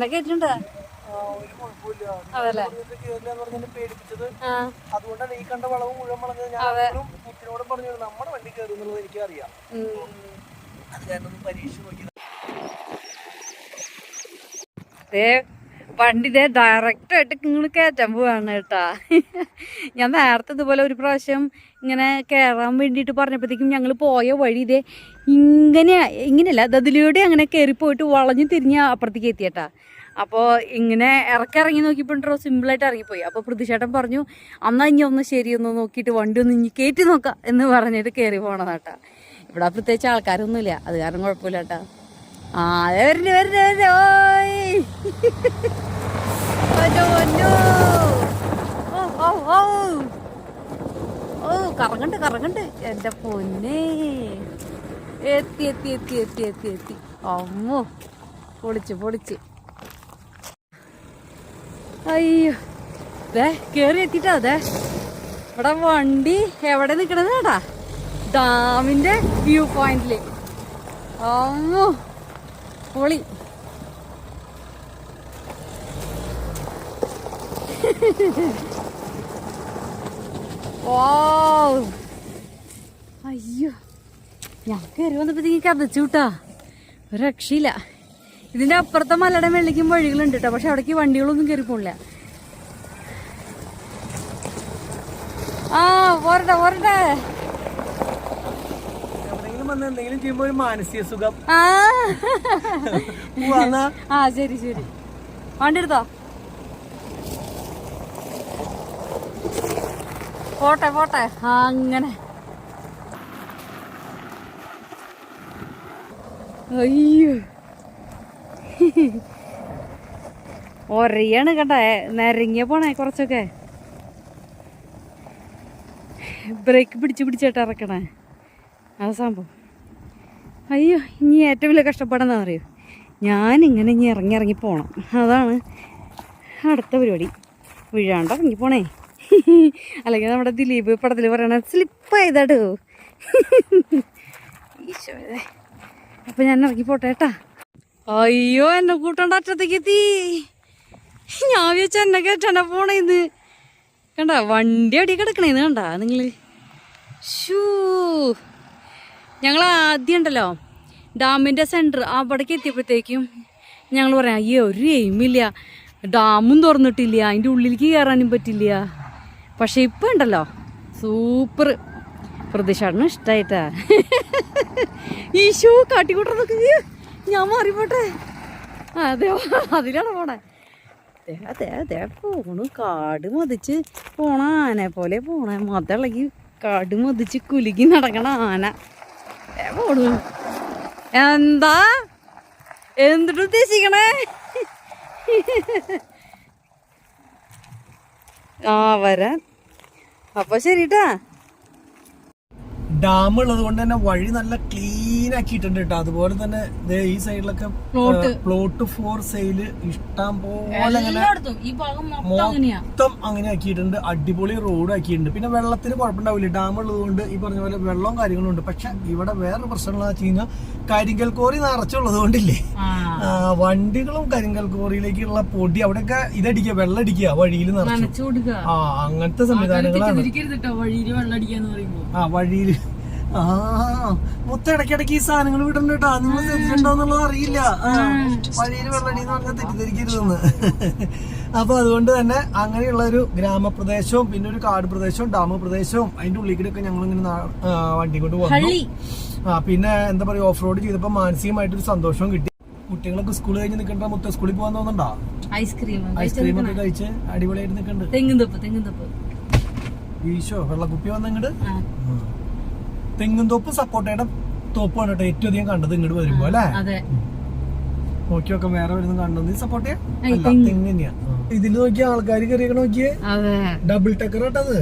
Speaker 1: എന്നെ കേട്ടിട്ടുണ്ടോ അതല്ലേ
Speaker 2: പേടിപ്പിച്ചത്. അതുകൊണ്ടാണ് ഈ കണ്ട വളവ് മുഴുവൻ വളഞ്ഞത് ഞാൻ പറഞ്ഞു നമ്മുടെ വണ്ടി കയറി എന്നുള്ളത് എനിക്കറിയാം. അത് പരീക്ഷ
Speaker 1: ഡയറക്റ്റ് ഇങ്ങനെ കയറ്റാൻ പോവാണ് കേട്ടാ. ഞാൻ നേരത്തെ ഇതുപോലെ ഒരു പ്രാവശ്യം ഇങ്ങനെ കയറാൻ വേണ്ടിയിട്ട് പറഞ്ഞപ്പോഴത്തേക്കും ഞങ്ങൾ പോയ വഴി ഇതേ ഇങ്ങനെ ഇങ്ങനെയല്ല ദതിലൂടെ അങ്ങനെ കയറിപ്പോയിട്ട് വളഞ്ഞു തിരിഞ്ഞ് അപ്പുറത്തേക്ക് എത്തിയേട്ടാ. അപ്പോൾ ഇങ്ങനെ ഇറക്കി ഇറങ്ങി നോക്കിയപ്പോഴോ സിമ്പിളായിട്ട് ഇറങ്ങിപ്പോയി. അപ്പോൾ പ്രതിഷേഠം പറഞ്ഞു അന്നാ ഇനി ഒന്ന് ശരിയൊന്ന് നോക്കിയിട്ട് വണ്ടി ഒന്ന് ഇനി കയറ്റി നോക്കാം എന്ന് പറഞ്ഞിട്ട് കയറി പോണതാട്ടാ ഇവിടെ പ്രത്യേകിച്ച് ആൾക്കാരൊന്നുമില്ല. അത് കാരണം കുഴപ്പമില്ല കേട്ടാ ആ വരുന്നു വരുന്നു വരുന്നു ഓയ്. ഓ ഓ. ഓ കറങ്ങണ്ട് കറങ്ങണ്ട്. എന്റെ പൊന്നേ. എത്തി എത്തി എത്തി എത്തി എത്തി എത്തി. അമ്മോ. പൊളിച്ച് പൊളിച്ച്. അയ്യോ. ദേ കേറി എത്തിട്ടാ അതെ ഇവിടെ വണ്ടി എവിടെ നിക്കണത് കേട്ടാ ഡാമിന്റെ വ്യൂ പോയിന്റിൽ. അമ്മോ പൊളി. അയ്യോ. ഞാൻ കയറി വന്നപ്പോഴത്തേക്ക് കതച്ചു കൂട്ടാ. രക്ഷയില്ല. ഇതിന്റെ അപ്പുറത്തെ മലയുടെ വെള്ളിക്കും വഴികളുണ്ട് കേട്ടോ പക്ഷെ അവിടേക്ക് വണ്ടികളൊന്നും കയറി പോകില്ല ആ പോരട്ടെ പോരട്ടെ
Speaker 2: എന്തെങ്കിലും ചെയ്യുമ്പോ ഒരു മാനസിക സുഖം.
Speaker 1: ആ ശരി ശരി. വണ്ടി എടുത്തോ? പോട്ടെ പോട്ടെ. ആ, അങ്ങനെ. അയ്യോ. ഒരയാണ് കണ്ടേ നിരങ്ങിയ പോണേ കുറച്ചൊക്കെ. ബ്രേക്ക് പിടിച്ച് പിടിച്ചിട്ട് ഇറക്കണേ. ആ സംഭവം. അയ്യോ ഇനി ഏറ്റവും വലിയ കഷ്ടപ്പാടെന്താ അറിയോ ഞാനിങ്ങനെ ഇനി ഇറങ്ങി ഇറങ്ങി പോകണം അതാണ് അടുത്ത പരിപാടി. വീഴാണ്ട് ഇറങ്ങി പോണേ. അല്ലെങ്കിൽ നമ്മുടെ ദിലീപ് പടത്തിൽ പറയണ സ്ലിപ്പ് ആയതാട്ടോ ഈശോയെ. അപ്പൊ ഞാൻ ഇറങ്ങി പോട്ടെ കേട്ടാ. അയ്യോ എന്നെ കൂട്ടണ്ട അറ്റത്തേക്ക് എത്തി. ഞാൻ വിചാരിച്ച എന്നെ കേട്ടാ പോണേന്ന്. കണ്ട വണ്ടി അടി കിടക്കണേന്ന് കണ്ട നിങ്ങൾ ഷൂ ഞങ്ങൾ ആദ്യം ഉണ്ടല്ലോ ഡാമിന്റെ സെന്റർ അവിടേക്ക് എത്തിയപ്പോഴത്തേക്കും ഞങ്ങൾ പറയാം അയ്യോ ഒരു എയിമില്ല ഡാമും തുറന്നിട്ടില്ല. അതിന്റെ ഉള്ളിലേക്ക് കയറാനും പറ്റില്ല. പക്ഷെ ഇപ്പം ഉണ്ടല്ലോ സൂപ്പർ. പ്രതീക്ഷാടനം ഇഷ്ടമായിട്ടാ ഈ ഷൂ കാട്ടിക്കൂട്ടതൊക്കെ ഞാൻ മാറിപ്പോട്ടെ. അതെ അതിലാണ് പോണേ. അതെ അതെ പോണു. കാട് മതിച്ച് പോണ ആനെ പോലെ പോണേ. മതിളകി കാട് മതിച്ച് കുലുക്കി നടക്കണ ആന. പോണു. എന്താ? എന്തിട്ട് ഉദ്ദേശിക്കണേ? ആ വരാൻ അപ്പൊ ശരിട്ടാ.
Speaker 2: ഡാം ഉള്ളത് കൊണ്ട് തന്നെ വഴി നല്ല ക്ലീൻ ആക്കിയിട്ടുണ്ട് കേട്ടോ. അതുപോലെ തന്നെ ഈ സൈഡിലൊക്കെ. പ്ലോട്ട് ഫോർ സെയിൽ ഇഷ്ടം പോലെ
Speaker 1: മൊത്തം
Speaker 2: അങ്ങനെ ആക്കിയിട്ടുണ്ട് അടിപൊളി റോഡ് ആക്കിയിട്ടുണ്ട്. പിന്നെ വെള്ളത്തിന് കുഴപ്പമുണ്ടാവില്ല. ഡാം ഉള്ളത് കൊണ്ട് ഈ പറഞ്ഞ പോലെ വെള്ളവും കാര്യങ്ങളും ഉണ്ട് പക്ഷെ ഇവിടെ വേറൊരു പ്രശ്നങ്ങളെന്ന് വെച്ച് കഴിഞ്ഞാൽ കരിങ്കൽ കോറി നിറച്ചുള്ളത് കൊണ്ടില്ലേ വണ്ടികളും കരിങ്കൽ കോറിയിലേക്കുള്ള പൊടി അവിടെയൊക്കെ ഇതടിക്കുക വെള്ളം അടിക്കുക വഴിയിൽ നിറച്ചു. ആ അങ്ങനത്തെ സംവിധാനങ്ങളാണ്. ആ വഴിയിൽ ആ മൊത്തം ഇടയ്ക്കിടയ്ക്ക് ഈ സാധനങ്ങൾ വിടുന്നുണ്ട് കേട്ടോ. നിങ്ങൾ ശ്രദ്ധിച്ചിട്ടുണ്ടോന്നുള്ളത് അറിയില്ല. വഴിയിൽ വെള്ളടി എന്ന് പറഞ്ഞാൽ തെറ്റിദ്ധരിക്കരുതെന്ന്. അപ്പൊ അതുകൊണ്ട് തന്നെ അങ്ങനെയുള്ള ഒരു ഗ്രാമപ്രദേശവും പിന്നെ ഒരു കാട് പ്രദേശവും ഡാം പ്രദേശവും അതിന്റെ ഉള്ളിൽ കൂടെ ഒക്കെ ഞങ്ങൾ ഇങ്ങനെ വണ്ടി കൊണ്ട് വന്നു.
Speaker 1: ഹള്ളി.
Speaker 2: ആ പിന്നെ എന്താ പറയാ ഓഫ് റോഡ് ചെയ്തപ്പോ മാനസികമായിട്ടൊരു സന്തോഷവും കിട്ടി. കുട്ടികളൊക്കെ സ്കൂൾ കഴിഞ്ഞ് നിൽക്കണ്ട മുത്ത സ്കൂളിൽ പോകാൻ തോന്നുന്നുണ്ടോ
Speaker 1: ഐസ്ക്രീം.
Speaker 2: ഐസ്ക്രീം ഒക്കെ കഴിച്ച് അടിപൊളിയായിട്ട് നിൽക്കണ്ട്.
Speaker 1: തെങ്ങും തൊപ്പ് തെങ്ങും തൊപ്പ്.
Speaker 2: ഈശോ വെള്ളക്കുപ്പി വന്നങ്ങട്?
Speaker 1: ആ,
Speaker 2: തെങ്ങും തോപ്പ് സപ്പോർട്ടയുടെ തോപ്പാണ് കേട്ടോ ഏറ്റവും അധികം കണ്ടത് ഇങ്ങോട്ട് വരുമ്പോ അല്ലേ? നോക്കി നോക്കാം വേറെ വരുന്ന കണ്ടത് സപ്പോർട്ട് ചെയ്യാം. തെങ്ങ്. തന്നെയാ. ഇതിൽ നോക്കിയ ആൾക്കാർ കയറിയൊക്കെ നോക്കിയേ? ഡബിൾ ടെക്കർ കേട്ടത്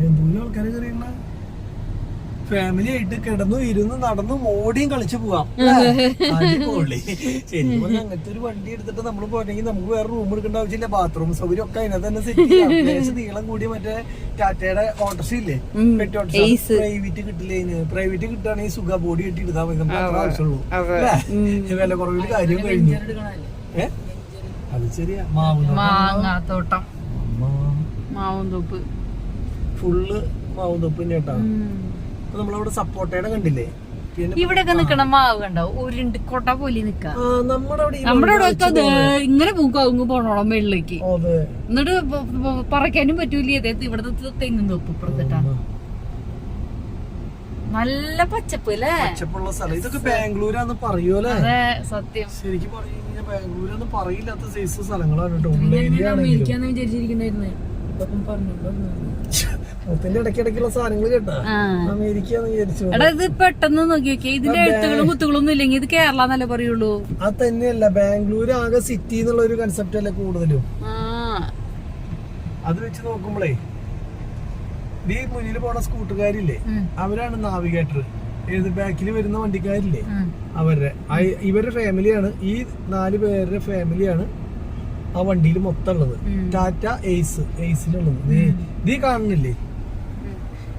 Speaker 2: എന്തോരം ആൾക്കാർ കയറിയണ ഫാമിലി ആയിട്ട് കിടന്നു ഇരുന്ന് നടന്നു ഓടിയും കളിച്ചു പോവാം. അടിപൊളി. ശരിക്കും അങ്ങനത്തെ ഒരു വണ്ടി എടുത്തിട്ട് നമ്മൾ പോരെങ്കിൽ നമുക്ക് വേറെ റൂം എടുക്കേണ്ട ആവശ്യമില്ല. ബാത്റൂം സൗകര്യം ഒക്കെ അതിനകത്ത് തന്നെ സെറ്റ് ചെയ്യാം. നീളം കൂടി മറ്റേ ടാറ്റയുടെ ഓട്ടോസ് ഇല്ലേ. പെട്ടി ഓട്ടോസ് പ്രൈവറ്റ് കിട്ടില്ലേ പ്രൈവറ്റ് കിട്ടുകയാണെങ്കിൽ സുഖ ബോഡി കെട്ടി എടുത്താൽ മതി. നമുക്ക് അത്ര ആവശ്യമുള്ളൂ? വില കുറവിൽ കാര്യം കഴിഞ്ഞു. അത് ശരിയാ. മാവ്
Speaker 1: മാങ്ങാത്തോട്ടം. മാവും തൊപ്പ്.
Speaker 2: ഫുള്ള് മാവും തൊപ്പ് തന്നെ കേട്ടാ. അപ്പൊ നമ്മളവിടെ സപ്പോർട്ടയുടെ കണ്ടില്ലേ? ഇവിടെ
Speaker 1: ഇവിടെയൊക്കെ നിക്കണ മാവ് കണ്ടോ? ഉരുണ്ട് കൊട്ട പോലെ നിക്ക.
Speaker 2: നമ്മുടെ അവിടെ
Speaker 1: ഇങ്ങനെ പൂക്കാവുങ്ങ് പോണോളം വെള്ളിലേക്ക് എന്നിട്ട് പറക്കാനും പറ്റൂല ഇവിടെ തെങ്ങ് തൊപ്പ് ഇപ്പുറത്തിട്ടാ. നല്ല പച്ചപ്പ് അല്ലേ?
Speaker 2: പച്ചപ്പുള്ള സ്ഥലം. ഇതൊക്കെ ബാംഗ്ലൂരാന്ന് പറയൂല്ലേ
Speaker 1: അതെ സത്യം.
Speaker 2: ശരിക്കും പറഞ്ഞു ബാംഗ്ലൂരാന്ന് പറയില്ലാത്ത സൈസ് സ്ഥലങ്ങളാണ് കേട്ടോ.
Speaker 3: അമേരിക്കാന്ന് വിചാരിച്ചിരിക്കുന്നായിരുന്നേ? പറഞ്ഞു.
Speaker 1: എടാ ഇത് പെട്ടെന്ന് നോക്കി നോക്കിയേ ഇതിന്റെ എഴുത്തുകളും കുത്തുകളും ഒന്നും ഇല്ലെങ്കിൽ ഇത് കേരള എന്നല്ലേ പറയുള്ളൂ?
Speaker 2: അത് തന്നെയല്ല ബാംഗ്ലൂർ ആകെ സിറ്റി എന്നുള്ള ഒരു കൺസെപ്റ്റ് അല്ലേ കൂടുതലും. അത് വെച്ച് നോക്കുമ്പോഴേ ഈ മുന്നിൽ പോണ സ്കൂട്ടുകാരില്ലേ. അവരാണ് നാവിഗേറ്റർ ഏത് ബാക്കിൽ വരുന്ന വണ്ടിക്കാരില്ലേ അവരുടെ ഇവരുടെ ഫാമിലിയാണ് ഈ നാല് പേരുടെ ഫാമിലിയാണ് ആ വണ്ടിയിൽ മൊത്തം ഉള്ളത്. ടാറ്റ എയ്സ് എയ്സിലുള്ളത് നീ കാണുന്നില്ലേ?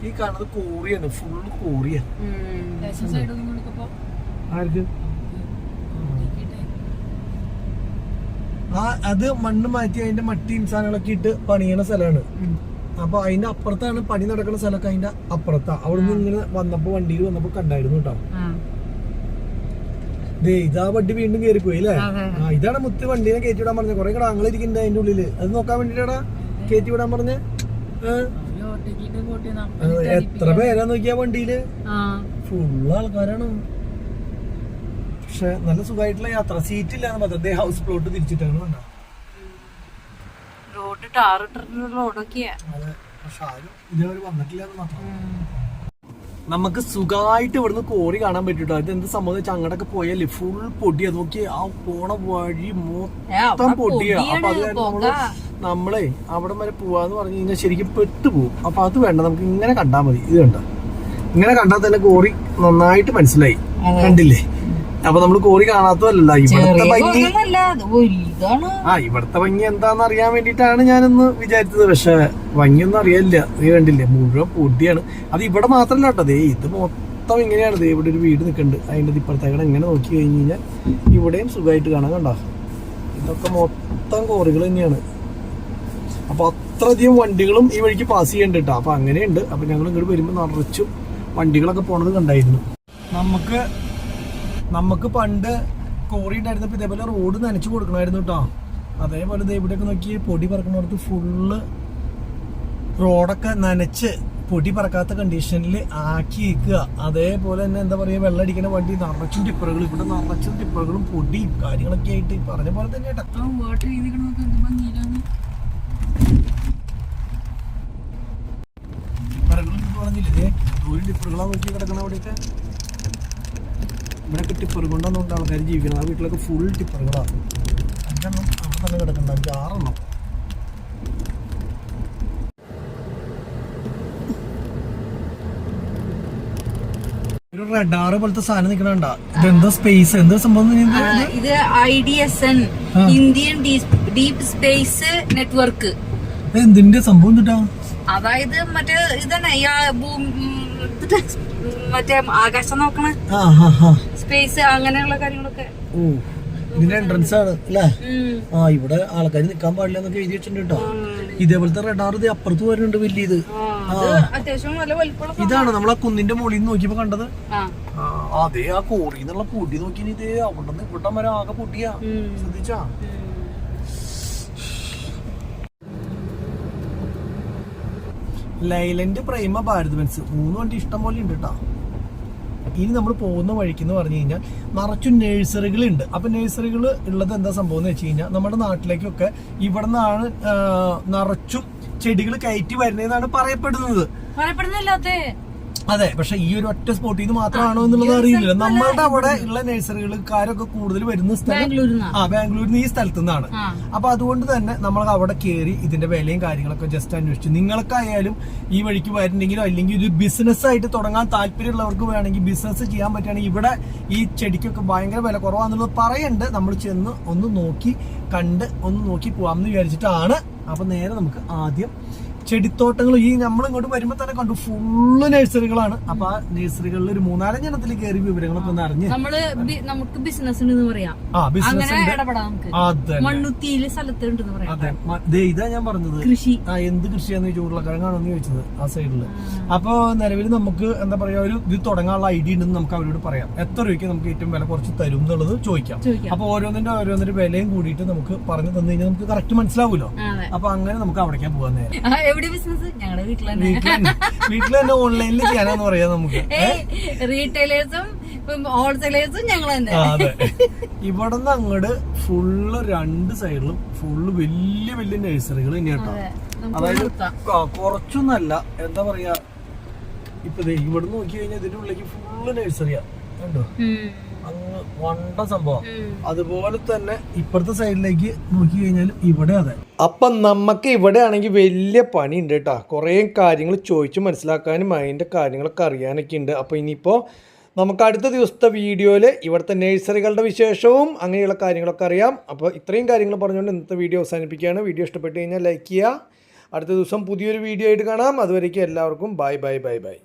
Speaker 2: ഈ കാണുന്നത് കോറിയാണ് ഫുൾ കോറിയാണ് ആർക്ക്? ആ അത് മണ്ണ് മാറ്റി അതിന്റെ മട്ടിയും സാധനങ്ങളൊക്കെ ഇട്ട് പണിയണ സ്ഥലമാണ്. അപ്പൊ അതിന്റെ അപ്പുറത്താണ് പണി നടക്കുന്ന സ്ഥലമൊക്കെ അതിന്റെ അപ്പുറത്താ. അവിടെ നിന്ന് ഇങ്ങനെ വന്നപ്പോ വണ്ടിയിൽ വന്നപ്പോ കണ്ടായിരുന്നു കേട്ടോ. ദേ ഇതാ വണ്ടി വീണ്ടും കയറിപ്പോയി അല്ലേ? ആ ഇതാണ് മുത്ത് വണ്ടീനെ കയറ്റി വിടാൻ പറഞ്ഞത്. കുറെ കടാങ്ങൾ ഇരിക്കുന്നുണ്ട് അതിന്റെ ഉള്ളിൽ. അത് നോക്കാൻ വേണ്ടിട്ടാടാ കയറ്റി വിടാൻ പറഞ്ഞ? എത്ര പേരാ നോക്കിയാ വണ്ടിയിൽ?
Speaker 1: ആ.
Speaker 2: ഫുള്ള് ആൾക്കാരാണ്. പക്ഷെ നല്ല സുഖമായിട്ടുള്ള യാത്ര. സീറ്റ് ഇല്ലാന്ന് പറഞ്ഞത് ദേ ഹൗസ് പ്ലോട്ട് തിരിച്ചിട്ടാണ് കണ്ടോ
Speaker 1: റോഡ് ടാറിട്ടിട്ടുള്ള റോഡൊക്കെയാ
Speaker 2: അതെ. പക്ഷെ ആരും ഇതേവരെ വന്നിട്ടില്ല എന്ന് മാത്രം നമുക്ക് സുഖമായിട്ട് ഇവിടുന്ന് കോറി കാണാൻ പറ്റൂട്ടോ? അത് എന്ത് സംബന്ധിച്ച് അങ്ങോട്ടൊക്കെ പോയാലേ ഫുൾ പൊടിയാ നോക്കി ആ പോണ വഴി മൊത്തം പൊടിയാ. അപ്പൊ അത് നമ്മൾ അവിടെ വരെ പോവാന്ന് പറഞ്ഞു കഴിഞ്ഞാൽ ശരിക്കും പെട്ടുപോകും അപ്പൊ അത് വേണ്ട നമുക്ക് ഇങ്ങനെ കണ്ടാൽ മതി. ഇത് കണ്ട? ഇങ്ങനെ കണ്ടാൽ തന്നെ കോറി നന്നായിട്ട് മനസ്സിലായി. കണ്ടില്ലേ? അപ്പൊ നമ്മൾ കോറി കാണാത്തതല്ല ഇവിടുത്തെ ഭംഗി ആ ഇവിടുത്തെ ഭംഗി എന്താന്ന് അറിയാൻ വേണ്ടിട്ടാണ് ഞാനൊന്ന് വിചാരിച്ചത്. പക്ഷെ ഭംഗിയൊന്നും അറിയില്ല നീ കണ്ടില്ലേ? മുഴുവൻ പൊടിയാണ്. അത് ഇവിടെ മാത്രല്ല കേട്ടോ. ദേ ഇത് മൊത്തം ഇങ്ങനെയാണ്. ദേ ഇവിടെ ഒരു വീട് നിൽക്കുന്നുണ്ട് അതിന്റെ ഇപ്പുറത്തേക്കടെ ഇങ്ങനെ നോക്കി കഴിഞ്ഞ് കഴിഞ്ഞാൽ ഇവിടെയും സുഖമായിട്ട് കാണാൻ കണ്ടോ? ഇതൊക്കെ മൊത്തം കോറികൾ തന്നെയാണ്. അപ്പൊ അത്രയധികം വണ്ടികളും ഈ വഴിക്ക് പാസ് ചെയ്യണ്ട അപ്പോൾ അപ്പൊ അങ്ങനെയുണ്ട്. അപ്പൊ ഞങ്ങൾ ഇങ്ങോട്ട് വരുമ്പോൾ നിറച്ചും വണ്ടികളൊക്കെ പോണത് കണ്ടായിരുന്നു. നമുക്ക് നമുക്ക് പണ്ട് കോറി ഉണ്ടായിരുന്നപ്പോൾ ഇതേപോലെ റോഡ് നനച്ചു കൊടുക്കണമായിരുന്നു കേട്ടോ അതേപോലെ ദേ ഇവിടെയൊക്കെ നോക്കി പൊടി പറക്കണോടത്ത് ഫുള്ള് റോഡൊക്കെ നനച്ച് പൊടി പറക്കാത്ത കണ്ടീഷനിൽ ആക്കി വെക്കുക അതേപോലെ തന്നെ എന്താ പറയുക വെള്ളം അടിക്കുന്ന വണ്ടി നിറച്ചും ടിപ്പറുകൾ ഇവിടെ നിറച്ചും ടിപ്പറുകളും പൊടിയും കാര്യങ്ങളൊക്കെ ആയിട്ട് പറഞ്ഞ പോലെ തന്നെ കേട്ടോ
Speaker 1: ആ വാട്ടർ ചെയ്തിട്ട് നമുക്ക് എന്ത് ഭംഗിയിലാണ്
Speaker 2: മരങ്ങളും ഇത് പറഞ്ഞില്ലേ ദേ ഒരു ടിപ്പറുകളാ നോക്കി കിടക്കണ അവിടെയൊക്കെ? ഇവിടെയൊക്കെ ടിപ്പർ കൊണ്ടാണ് ആൾക്കാർ ജീവിക്കുന്നത് ആ വീട്ടിലൊക്കെ ഫുൾ ടിപ്പറുകളാണ് അഞ്ചെണ്ണം അവിടെ തന്നെ കിടക്കണ്ട. അഞ്ച് ആറെണ്ണം. ഒരു റെഡാറ് പോലത്തെ സാധനം നിൽക്കണണ്ട ഇതെന്താ സ്പേസ് എന്താ സംഭവം?
Speaker 1: ഇത്? I D S N Indian deep space network
Speaker 2: എന്തിന്റെ സംഭവം എന്നിട്ടാ?
Speaker 1: അതായത് മറ്റേ ഇതന്നെ ഈ ഭൂമി മറ്റേ ആകാശം നോക്കണ. സ്പേസ് അങ്ങനെയുള്ള കാര്യങ്ങളൊക്കെ.
Speaker 2: ഇതിന്റെ എൻട്രൻസ് ആണ് അല്ലേ? ആ ഇവിടെ ആൾക്കാർ നിൽക്കാൻ പാടില്ല എന്നൊക്കെ എഴുതി വെച്ചിട്ടുണ്ട് കേട്ടോ. ഇതേപോലത്തെ റെഡാർ ഇത് അപ്പുറത്ത് വരുന്നുണ്ട് വലിയത് ഇതാണ് നമ്മൾ ആ കുന്നിന്റെ മുകളിൽ നിന്ന് നോക്കിയപ്പോ കണ്ടത്. അതെ ആ, കോറിന്നുള്ള പൊടി നോക്കി ഇതേ അവിടെ നിന്ന് ഇവിടെ വരെ ആകെ
Speaker 1: പൊട്ടിയാ.
Speaker 2: ശ്രദ്ധിച്ചാ? Leyland Prima Bharat Benz. മൂന്ന് വണ്ടി ഇഷ്ടം പോലെ ഉണ്ട് കേട്ടോ ഇനി നമ്മൾ പോകുന്ന വഴിക്ക് എന്ന് പറഞ്ഞു കഴിഞ്ഞാൽ നിറച്ചു നഴ്സറികളുണ്ട്. അപ്പൊ നഴ്സറികൾ ഉള്ളത് എന്താ സംഭവം എന്ന് വെച്ച് കഴിഞ്ഞാൽ നമ്മുടെ നാട്ടിലേക്കൊക്കെ ഇവിടെ നിന്നാണ് നിറച്ചും ചെടികൾ കയറ്റി വരുന്നതെന്നാണ് പറയപ്പെടുന്നത്.
Speaker 1: പറയപ്പെടുന്നില്ലാത്തേ
Speaker 2: അതെ പക്ഷെ ഈ ഒരു ഒറ്റ സ്പോട്ടിൽ നിന്ന് മാത്രമാണോ എന്നുള്ളത് അറിയില്ല. നമ്മളുടെ അവിടെ ഉള്ള നഴ്സറികൾക്കാരൊക്കെ കൂടുതൽ വരുന്ന സ്ഥലം ആ ബാംഗ്ലൂരിൽ നിന്ന് ഈ സ്ഥലത്തു നിന്നാണ് അപ്പൊ അതുകൊണ്ട് തന്നെ നമ്മൾ അവിടെ കയറി ഇതിന്റെ വിലയും കാര്യങ്ങളൊക്കെ ജസ്റ്റ് അന്വേഷിച്ചു. നിങ്ങൾക്കായാലും ഈ വഴിക്ക് വരുന്നെങ്കിലോ അല്ലെങ്കിൽ ഒരു ബിസിനസ് ആയിട്ട് തുടങ്ങാൻ താല്പര്യമുള്ളവർക്ക് വേണമെങ്കിൽ ബിസിനസ് ചെയ്യാൻ പറ്റുകയാണെങ്കിൽ ഇവിടെ ഈ ചെടിക്കൊക്കെ ഭയങ്കര വില കുറവാന്നുള്ളത് പറയണ്ട്. നമ്മൾ ചെന്ന് ഒന്ന് നോക്കി കണ്ട് ഒന്ന് നോക്കി പോവാമെന്ന് വിചാരിച്ചിട്ടാണ്. അപ്പൊ നേരെ നമുക്ക് ആദ്യം ചെടിത്തോട്ടങ്ങൾ ഈ നമ്മൾ ഇങ്ങോട്ട് വരുമ്പോ തന്നെ കണ്ടു ഫുള്ള് നഴ്സറികളാണ് അപ്പൊ ആ നഴ്സറികളിൽ ഒരു മൂന്നാലഞ്ചെണ്ണത്തിൽ കയറി വിവരങ്ങളൊക്കെ ഒന്ന് അറിഞ്ഞ്.
Speaker 1: നമ്മൾ ബി- നമുക്ക് ബിസിനസ് ഉണ്ടെന്ന് പറയാം.
Speaker 2: ആ ബിസിനസ്
Speaker 1: അങ്ങനെ
Speaker 2: ഉണ്ട്.
Speaker 1: ഇടപെടാം നമുക്ക്.
Speaker 2: അതെ
Speaker 1: മണ്ണുത്തിയിൽ സ്ഥലത്ത് ഉണ്ടെന്ന് പറയാം.
Speaker 2: അതെ. മ- ദേ ഇതാ ഞാൻ പറഞ്ഞത്.
Speaker 1: കൃഷി.
Speaker 2: ആ എന്ത് കൃഷിയാന്ന് ചോദിച്ചു എന്ന് ചോദിച്ചത് ആ സൈഡിൽ. അപ്പൊ നിലവിൽ നമുക്ക് എന്താ പറയാ ഒരു ഇത് തുടങ്ങാനുള്ള ഐഡിയ ഉണ്ടെന്ന് നമുക്ക് അവരോട് പറയാം. എത്ര രൂപയ്ക്ക് നമുക്ക് ഏറ്റവും വില കുറച്ച് തരും എന്നുള്ളത് ചോദിക്കാം.
Speaker 1: ചോദിക്കാം.
Speaker 2: അപ്പൊ ഓരോന്നിന്റെ ഓരോന്നിന്റെ വിലയും കൂടിയിട്ട് നമുക്ക് പറഞ്ഞു തന്നു കഴിഞ്ഞാൽ നമുക്ക് കറക്റ്റ് മനസ്സിലാവുമല്ലോ
Speaker 1: ആ, അതെ.
Speaker 2: അപ്പൊ അങ്ങനെ നമുക്ക് അവിടേക്കാൻ പോകാൻ നേരം
Speaker 1: ആ, എവിടെ ബിസിനസ് ഞങ്ങളുടെ വീട്ടിൽ തന്നെ.
Speaker 2: വീട്ടിൽ തന്നെ. ഓൺലൈനിൽ ചെയ്യാനാന്ന് പറയാം നമുക്ക്.
Speaker 1: റീറ്റെയിലേഴ്സും ഹോൾസെയിലേഴ്സും ഞങ്ങൾ തന്നെ.
Speaker 2: ആ, അതെ. ഇവിടെ അങ്ങോട്ട് ഫുള്ള് രണ്ട് സൈഡിലും ഫുള്ള് വലിയ വലിയ നഴ്സറികൾ തന്നെയാട്ടോ
Speaker 1: കേട്ടോ.
Speaker 2: അതായത് കൊറച്ചൊന്നല്ല എന്താ പറയാ ഇപ്പൊ ഇവിടെ നോക്കി കഴിഞ്ഞാൽ ഇതിന്റെ ഉള്ളിലേക്ക് ഫുള്ള് നഴ്സറിയാ കണ്ടോ. അങ്ങ് വണ്ട സംഭവം. അതുപോലെ തന്നെ ഇപ്പുറത്തെ സൈഡിലേക്ക് നോക്കി കഴിഞ്ഞാൽ ഇവിടെ അതെ. അപ്പം നമുക്ക് ഇവിടെ ആണെങ്കിൽ വലിയ പണി ഉണ്ട് കേട്ടോ. കുറേ കാര്യങ്ങൾ ചോദിച്ച് മനസ്സിലാക്കാനും അതിന്റെ കാര്യങ്ങളൊക്കെ അറിയാനൊക്കെ ഉണ്ട്. അപ്പോൾ ഇനിയിപ്പോൾ നമുക്ക് അടുത്ത ദിവസത്തെ വീഡിയോയിൽ ഇവിടുത്തെ നഴ്സറികളുടെ വിശേഷവും അങ്ങനെയുള്ള കാര്യങ്ങളൊക്കെ അറിയാം. അപ്പോൾ ഇത്രയും കാര്യങ്ങൾ പറഞ്ഞുകൊണ്ട് ഇന്നത്തെ വീഡിയോ അവസാനിപ്പിക്കുകയാണ്. വീഡിയോ ഇഷ്ടപ്പെട്ട് കഴിഞ്ഞാൽ ലൈക്ക് ചെയ്യുക. അടുത്ത ദിവസം പുതിയൊരു വീഡിയോ ആയിട്ട് കാണാം. അതുവരേക്കും എല്ലാവർക്കും ബൈ ബൈ ബൈ ബൈ.